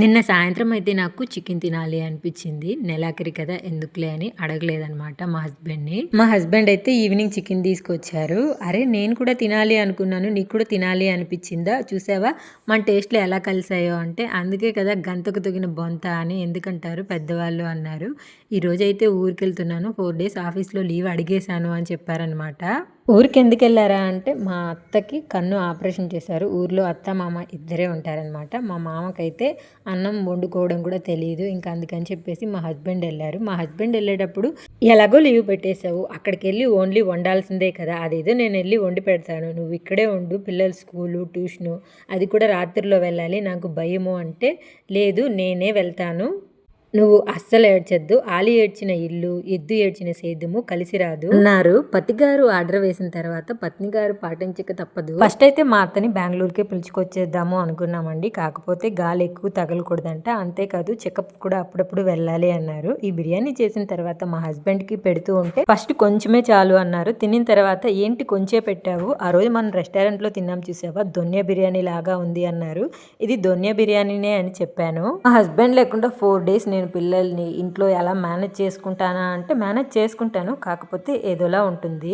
నిన్న సాయంత్రం అయితే నాకు చికెన్ తినాలి అనిపించింది. నెలాఖరి కదా ఎందుకులే అని అడగలేదనమాట మా హస్బెండ్ని. మా హస్బెండ్ అయితే ఈవినింగ్ చికెన్ తీసుకొచ్చారు. అరే నేను కూడా తినాలి అనుకున్నాను నీకు కూడా తినాలి అనిపించిందా? చూసావా? మన టేస్ట్లో ఎలా కలిసాయో అంటే అందుకే కదా గంతకు తగిన బొంత అని ఎందుకంటారు పెద్దవాళ్ళు అన్నారు. ఈరోజు అయితే ఊరికి వెళ్తున్నాను ఫోర్ డేస్ ఆఫీస్లో లీవ్ అడిగేశాను అని చెప్పారనమాట ఊరికి ఎందుకు వెళ్ళారా అంటే మా అత్తకి కన్ను ఆపరేషన్ చేశారు. ఊర్లో అత్త మామ ఇద్దరే ఉంటారనమాట మా మామకైతే అన్నం వండుకోవడం కూడా తెలియదు ఇంకా అందుకని చెప్పేసి మా హస్బెండ్ వెళ్ళారు. మా హస్బెండ్ వెళ్ళేటప్పుడు ఎలాగో లీవ్ పెట్టేశావు. అక్కడికి వెళ్ళి ఓన్లీ వండాల్సిందే కదా. అదేదో నేను వెళ్ళి వండి పెడతాను. నువ్వు ఇక్కడే ఉండు. పిల్లల స్కూలు ట్యూషను అది కూడా రాత్రిలో వెళ్ళాలి. నాకు భయము అంటే లేదు. నేనే వెళ్తాను. నువ్వు అస్సలు ఏడ్చొద్దు. ఆలి ఏడ్చిన ఇల్లు ఎద్దు ఏడ్చిన సేద్యము కలిసి రాదు. అన్నారు. పతి గారు ఆర్డర్ వేసిన తర్వాత పత్ని గారు పాటించక తప్పదు. ఫస్ట్ అయితే మా అత్తని బెంగళూరుకే పిలుచుకొచ్చేద్దాము అనుకున్నామండి. కాకపోతే గాలి ఎక్కువ తగలకూడదంట. అంతేకాదు చెకప్ కూడా అప్పుడప్పుడు వెళ్ళాలి అన్నారు. ఈ బిర్యానీ చేసిన తర్వాత మా హస్బెండ్కి పెడుతూ ఉంటే ఫస్ట్ కొంచెమే చాలు అన్నారు. తినిన తర్వాత ఏంటి కొంచెం పెట్టావు? ఆ రోజు మనం రెస్టారెంట్లో తిన్నాం చూసావా? దొన్య బిర్యానీ లాగా ఉంది అన్నారు. ఇది దొన్య బిర్యానీనే అని చెప్పాను. మా హస్బెండ్ లేకుండా ఫోర్ డేస్ నేను పిల్లల్ని ఇంట్లో ఎలా మేనేజ్ చేసుకుంటానా అంటే మేనేజ్ చేసుకుంటాను. కాకపోతే ఏదోలా ఉంటుంది.